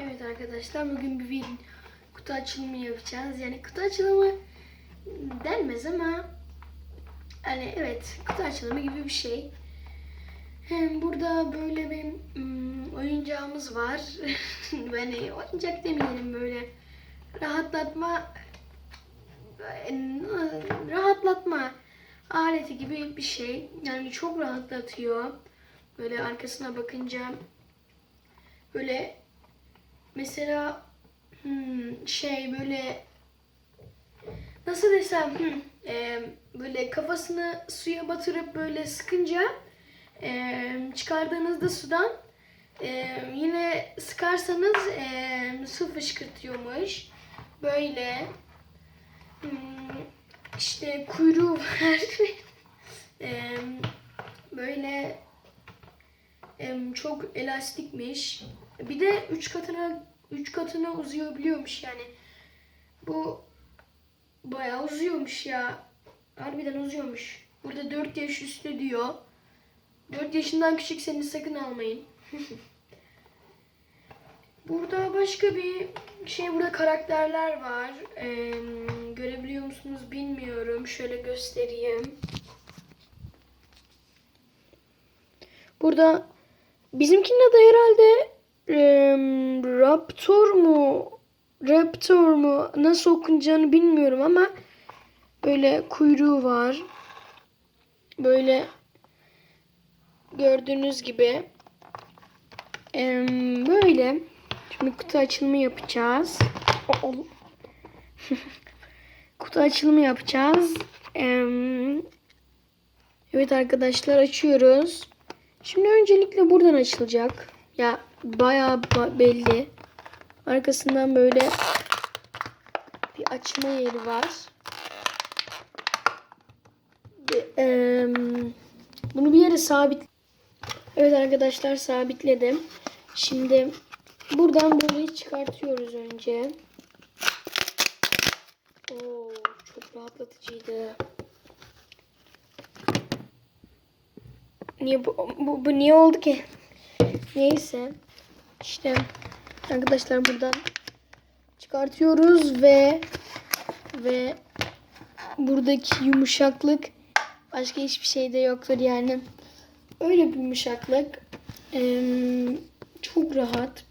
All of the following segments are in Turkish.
Evet arkadaşlar bugün bir kutu açılımı yapacağız. Yani kutu açılımı denmez ama hani evet kutu açılımı gibi bir şey. Hem burada böyle bir mm, oyuncağımız var. yani oyuncak demeyelim böyle rahatlatma rahatlatma aleti gibi bir şey. Yani çok rahatlatıyor. Böyle arkasına bakınca böyle mesela hmm, şey böyle nasıl desem hmm, e, böyle kafasını suya batırıp böyle sıkınca e, çıkardığınızda sudan e, yine sıkarsanız e, su fışkırtıyormuş. Böyle hmm, işte kuyruğu var. e, böyle çok elastikmiş. Bir de üç katına üç katına uzayabiliyormuş yani. Bu bayağı uzuyormuş ya. Harbiden uzuyormuş. Burada 4 yaş üstü diyor. 4 yaşından küçükseniz sakın almayın. burada başka bir şey burada karakterler var. Em, görebiliyor musunuz bilmiyorum. Şöyle göstereyim. Burada bizimkinin adı herhalde Raptor mu? Raptor mu? Nasıl okunacağını bilmiyorum ama böyle kuyruğu var. Böyle gördüğünüz gibi em, böyle şimdi kutu açılımı yapacağız. Kutu açılımı yapacağız. Em, evet arkadaşlar açıyoruz. Şimdi öncelikle buradan açılacak. Ya bayağı ba- belli. Arkasından böyle bir açma yeri var. Bunu bir yere sabit. Evet arkadaşlar sabitledim. Şimdi buradan böyle çıkartıyoruz önce. Oo, çok rahatlatıcıydı. Niye bu, bu, bu niye oldu ki? Neyse. İşte arkadaşlar buradan çıkartıyoruz ve ve buradaki yumuşaklık başka hiçbir şeyde yoktur yani. Öyle bir yumuşaklık. Çok rahat.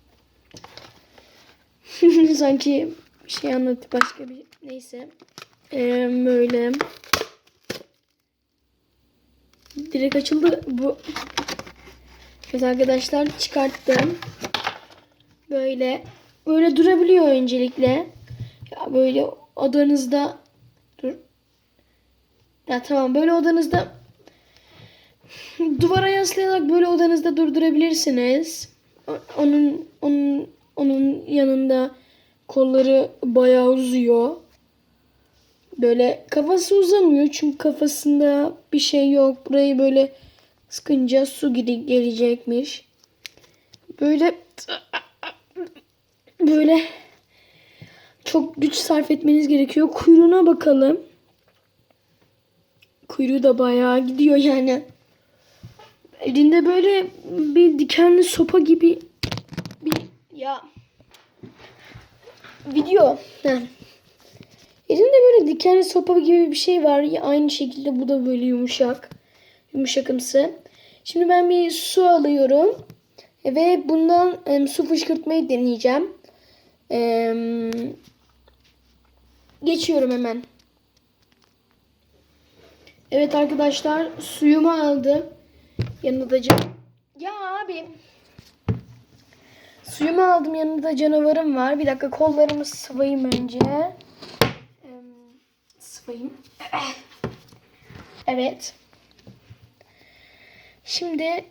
Sanki şey anlattı başka bir neyse. Böyle direkt açıldı bu. Evet arkadaşlar çıkarttım. Böyle böyle durabiliyor öncelikle. Ya böyle odanızda dur. Ya tamam böyle odanızda duvara yaslayarak böyle odanızda durdurabilirsiniz. Onun onun onun yanında kolları bayağı uzuyor. Böyle kafası uzamıyor çünkü kafasında bir şey yok. Burayı böyle sıkınca su gibi gelecekmiş. Böyle böyle çok güç sarf etmeniz gerekiyor. Kuyruğuna bakalım. Kuyruğu da bayağı gidiyor yani. Elinde böyle bir dikenli sopa gibi bir ya video. Elinde böyle dikenli sopa gibi bir şey var. Aynı şekilde bu da böyle yumuşak. Yumuşakımsı. Şimdi ben bir su alıyorum. Ve bundan em, su fışkırtmayı deneyeceğim. Em, geçiyorum hemen. Evet arkadaşlar suyumu aldım. Yanında da can... Ya abi. Suyumu aldım yanında canavarım var. Bir dakika kollarımı sıvayım önce. Em, sıvayım. Evet. Şimdi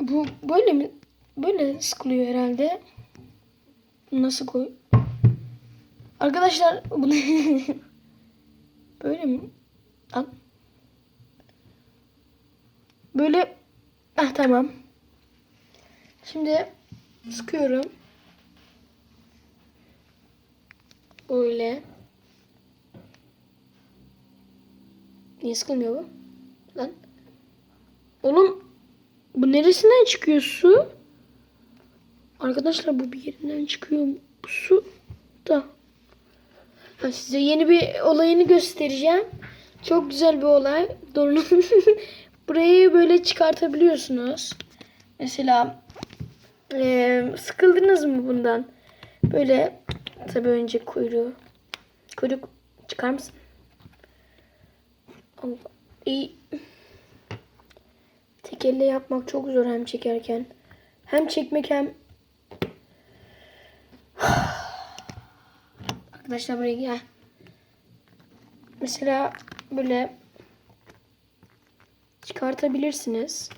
bu böyle mi? Böyle sıkılıyor herhalde. Nasıl koy? Arkadaşlar bunu böyle mi? Al. Böyle ah tamam. Şimdi sıkıyorum. Böyle. Niye sıkılmıyor bu? Lan. Oğlum bu neresinden çıkıyor su? Arkadaşlar bu bir yerinden çıkıyor. Bu su da. Ha, size yeni bir olayını göstereceğim. Çok güzel bir olay. Dorunun burayı böyle çıkartabiliyorsunuz. Mesela eee, sıkıldınız mı bundan? Böyle tabii önce kuyruğu. Kuyruk çıkar mısın? Allah. İyi. Tek elle yapmak çok zor hem çekerken. Hem çekmek hem Arkadaşlar buraya gel. Mesela böyle çıkartabilirsiniz.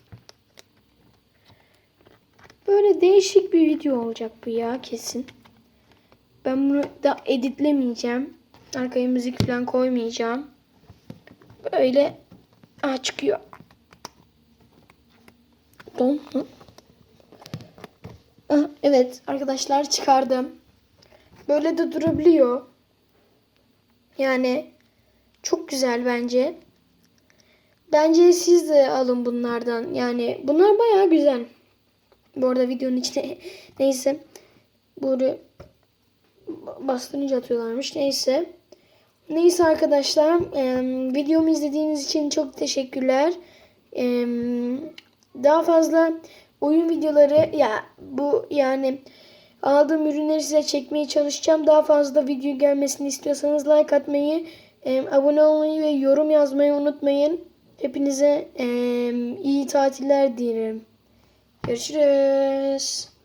Böyle değişik bir video olacak bu ya kesin. Ben bunu da editlemeyeceğim. Arkaya müzik falan koymayacağım. Böyle Aa, çıkıyor. Don? Ah, evet arkadaşlar çıkardım. Böyle de durabiliyor. Yani çok güzel bence. Bence siz de alın bunlardan. Yani bunlar bayağı güzel. Bu arada videonun içine neyse. Böyle bastırınca atıyorlarmış. Neyse. Neyse arkadaşlar. em, videomu izlediğiniz için çok teşekkürler. Em, daha fazla oyun videoları ya bu yani aldığım ürünleri size çekmeye çalışacağım. Daha fazla video gelmesini istiyorsanız like atmayı, em, abone olmayı ve yorum yazmayı unutmayın. Hepinize em, iyi tatiller dilerim. Görüşürüz.